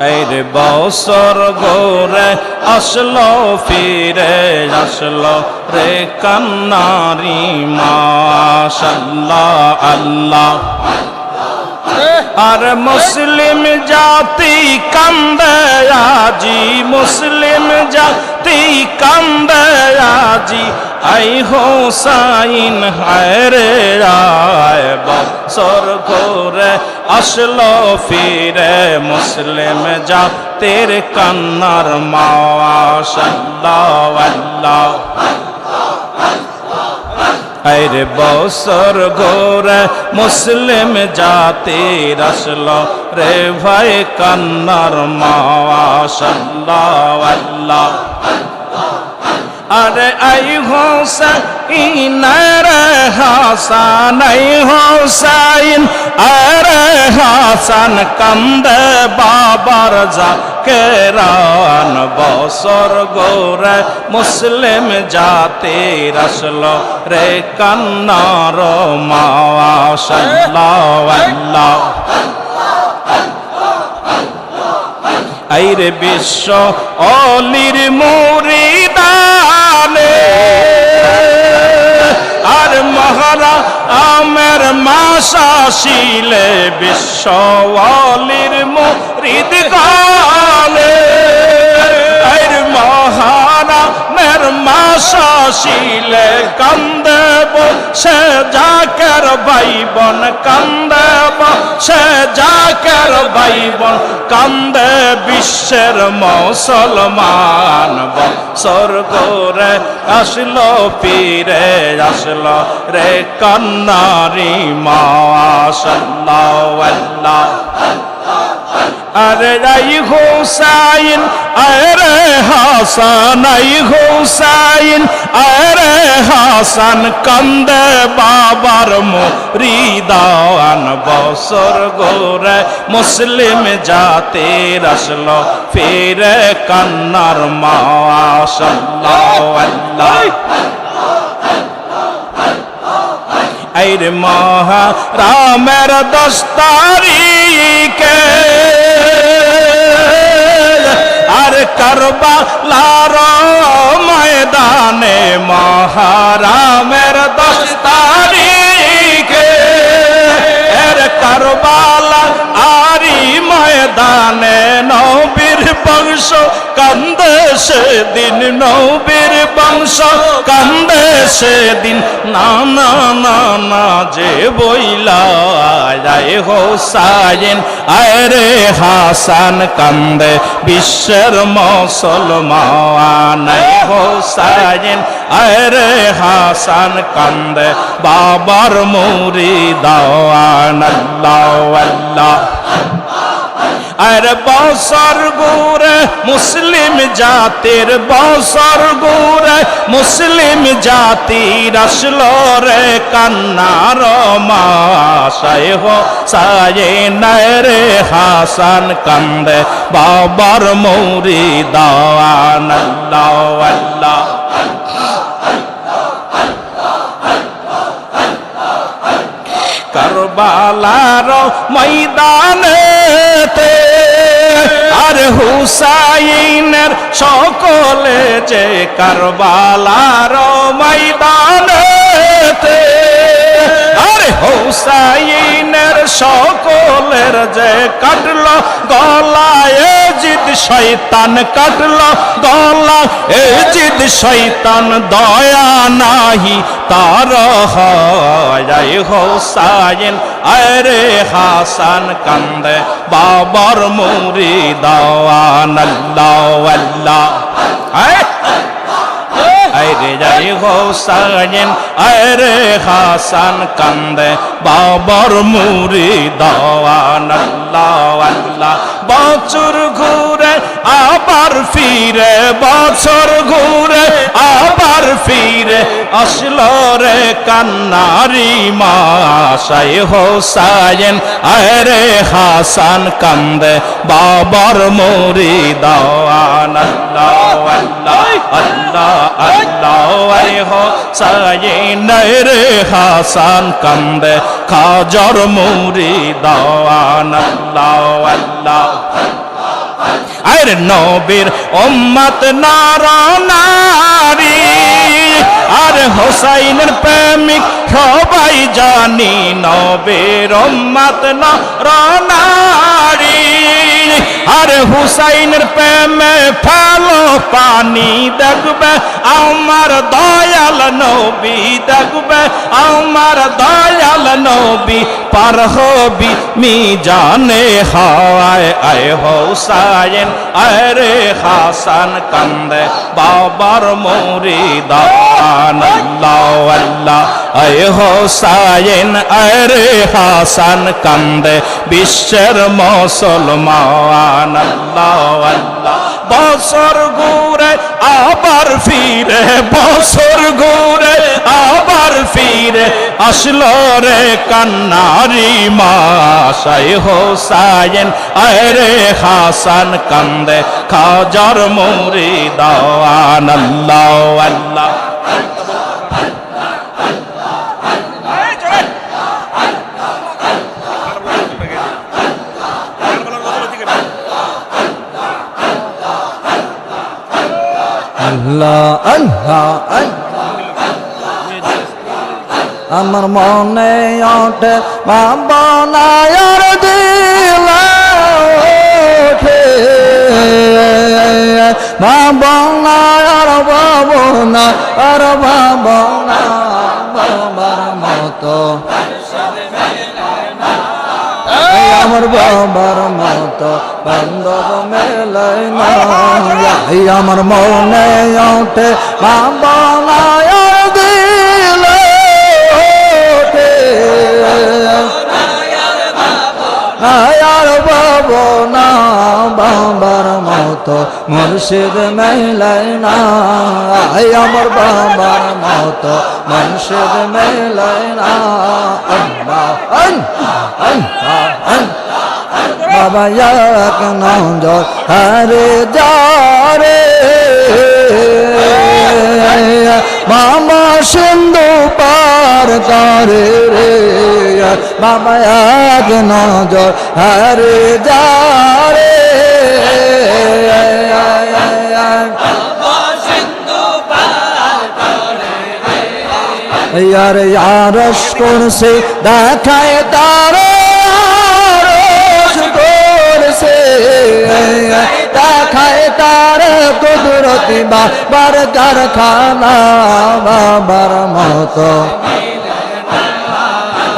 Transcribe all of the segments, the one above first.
এর বছর গোরে আসলো, ফিরে আসলো রে কান্নারি মাশাল্লাহ, আল্লাহ। আর মুসলিম জাতি কান্দে, আজি মুসলিম জাতি কান্দে, আজি আই হোসাইন হায় রে আয় বছর ঘোরে আসলো ফিরে মুসলিম জাতির কান্নার মাওয়া। সাল্লাহ আল্লাহ আরে বছর গোরে মুসলিম জাতির আসলো রে ভাই কান্নার মাওয়া। সাল্লাহ আল্লাহ আরে আই হোসাইন রে হাসান, আই হোসাইন, আরে হাসান কান্দে বাবার যা কেরান বছর গোরে, মুসলিম জাতির আসলো রে কান্নার মাওয়া সাল্লাহ আইরে বিশ্ব অলির মুরিদানে মহারা আমের মাসা শিলে বিশ্ব অলির মুরিদ আইর মহারা মের মাসা শিলে কান্দে সে জাকের ভাই বোন কান্দে সে জাকের ভাই বোন কান্দে বিশ্বের মুসলমান বছর গোরে আসলো, পীরে আসলো রে কন্নারি মা সাল্লাহ আল্লাহ আরে রাই হোসাইন, আরে হাসান আই হোসাইন, আরে হাসান কান্দে বাবার মুরিদান বছর গোরে। মুসলিম জাতির আসলো ফিরে কান্নার মা সাল্লাহ আল্লাহ আইর মহা রামের দশ তারিখে আর করবা লার ময়দানে মহারামের দশ তারিখে। এর করবালা আরি ময়দানে নবীর বংশ, কান্দে সেদিন নবীর বংশ, কান্দে সেদিন। না না না না, যে বইলা হোসাইন আরে হাসান কান্দে, বিশ্বের মুসলমান। হোসাইন আরে হাসান কান্দে, বাবার মুরি দাওয়ান আল্লাহ আল্লাহ। আর বছর গুরে মুসলিম জাতির বছর গুরে মুসলিম জাতির আসলো রে কান্নার মাসায় হো সায়ে রে হাসান কান্দে বাবার মৌরি দাওয়ান আল্লাহ আল্লাহ কারবালার ময়দানেতে আর হুসাইনের সকলে যে কারবালার ময়দানেতে আরে হুসাইনের সকলের যে কাটল গলায় শৈতান কাটল গলা এ জিদ শৈতান দয়া নাহি, তার হয়। হোসাইন আরে হাসান, কান্দে বাবার মুরি দাওয়ান আল্লাহ আল্লাহ। যাই হোসাইন আরে হাসান কান্দে, বাবর মুরি দাওয়ান, আল্লাহ আল্লাহ। বছর ঘুরে আবার ফিরে, বছর ঘুরে আবার ফিরে আসলো রে কান্নারি মাসাই হোসাইন আরে হাসান কান্দে বাবার মুরি দাওয়ান আল্লাহ আল্লাহ আল্লাহ হোসাইন রে হাসান কান্দে খাজর মুরি দাওয়ান আল্লাহ আল্লাহ আরে নবীর উম্মত নর নারী আরে হোসাইনের প্রেমিক সবাই জানি নবের মাত নর নারী আর হুসাইনের প্রেমে ফেলো পানি দেখবে, আমার দয়াল নবী দেখবে, আমার দয়াল নবী পার হবি মি জানে হায় আয় হোসাইন আরে হাসান কান্দে, বাবার মরিদান, আল্লাহ আল্লাহ, আয় হোসাইন আরে হাসান কান্দে, বিশ্বের মুসলমান, আল্লাহ আল্লাহ, বছর ঘুরে আবার ফিরে, বছর ঘুরে আসলো রে কান্নারি মাসাই হোসাইন আরে হাসান কান্দে, খাজার মুরি দাওয়ান আল্লাহ আল্লাহ আল্লাহ আল্লাহ আল্লাহ। আমার মনে ওঠে, বাবা নায়ার দিল ওঠে। বাবা নায়ার, বাবু না আর বাবা না বাবার মতো আমার বাবার মতো বান্ধব মেলাই না আমার মনে ওঠে, বাবা বাবার মতো মুর্শিদ মেলাই না। আমার বাবার মতো মুর্শিদ মেলাই না। বাবা, এক নজর হরে যারে মামা সিন্ধু পার করে রে। বাবা, এক নজর হরে যারে ইয়ার ইয়ারস করছে দেখায় তার করছে দেখায় তার কুদরতি বাবার কারখানা বাবার মতো।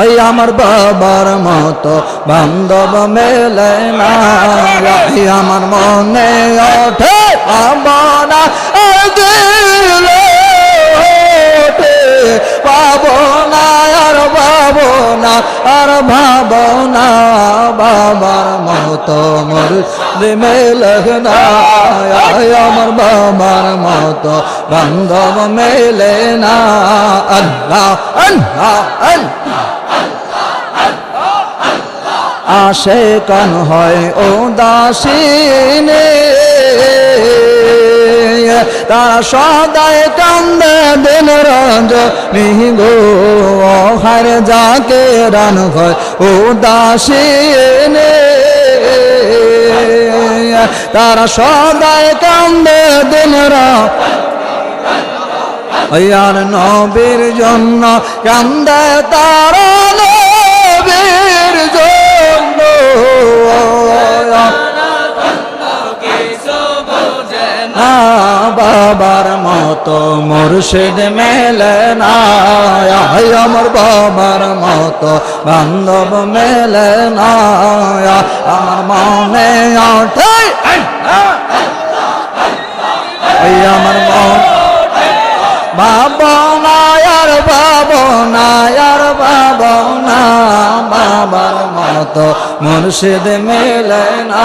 ওই আমার বাবার মতো বান্ধব মেলে না। আমার মনে ওঠে আর ওঠে পাবো না আর পাবো না আর ভাবো না বাবার মতো মোর মেলে না এই আমার বাবার মতো বান্ধব মেলে না। আল্লাহ আল্লাহ আসে কান হয় ও দাসিনে তারা সদায় কান্দে দিন রঞ্জ মিহিগো হার যাকে রান হয় ও দাসিনে তারা সদায় কান্দে দিন আর নবীর জন্য কান্দে তার নবীর জন্য বাবার মতো মুর্শিদ মেলে না। আমার বাবার মতো বান্ধব মেলে না। আমার মনে ওঠে আমার মন। বাবা নায়ার বাবা নায়ার, বাবা না। বাবার মতো মুর্শিদ মেলে না।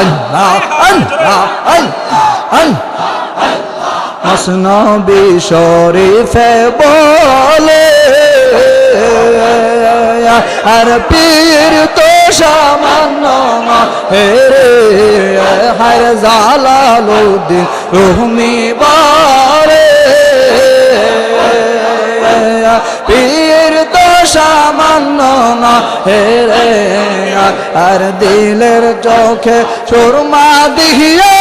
আল্লাহ আল্লাহ আল্লাহ। মসনবী শরীফে বলে, আর পীর তো সামান্য হেরে হার জালালুদ্দিন রুহমি বারে। পীর তো সামান্য হেরে আর দিলের চোখে সুরমা দিয়ে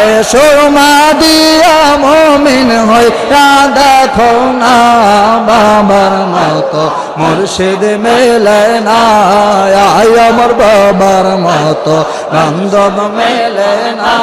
এ সুরমা দিয়া মমিন হইয়া দেখো না বাবার মতো মুর্শিদ মেলে না আয় আমার বাবার মতো নন্দন মেলে না।